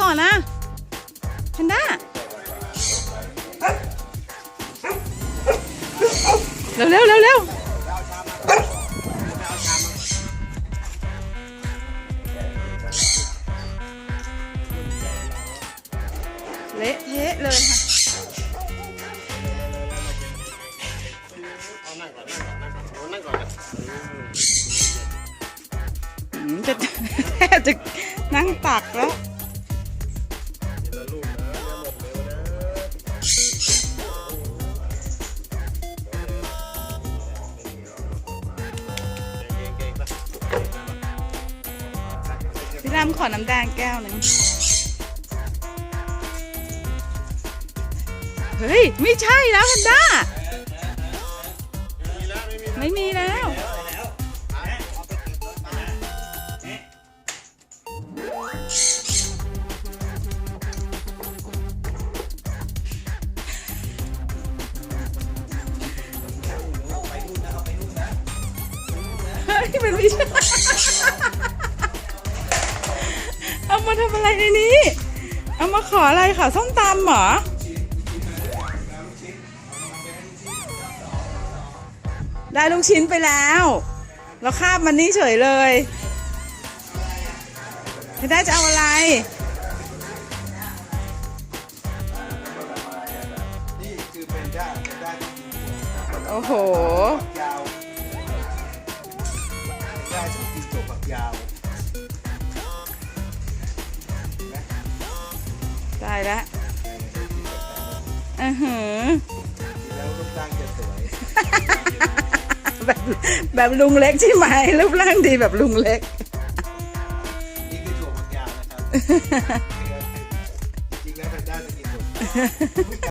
ก่อนนะแพนด้าเร็วเร็วเร็วเร็วเละเทะเลยค่ะจะแทบจะนั่งตักแล้ว พี่รำขอน้ำแดงแก้วหนึ่งเฮ้ย ไม่ใช่แล้วพันด้าไม่มีไม่มีแล้ว เฮ้ยมันไม่ใช่ เอามาทำอะไรในนี้ เอามาขออะไรขอส้มตำเหรอได้ลูกชิ้นไปแล้ว เราคาบมันนี่เฉยเลยไม่ได้จะเอาอะไร นี่คือเป็นด้าเป็นด้าที่กินโอ้โห ยาวด้าที่กินถั่วฝักยาว ได้แล้วอือหือแล้วรูปร่างจะสวย แบบแบบลุงเล็กใช่ไหมรูปร่างดีแบบลุงเล็ก นี่คือถั่วฝักยาวนะครับจริงๆแล้วเป็นด้าจะกินถั่ว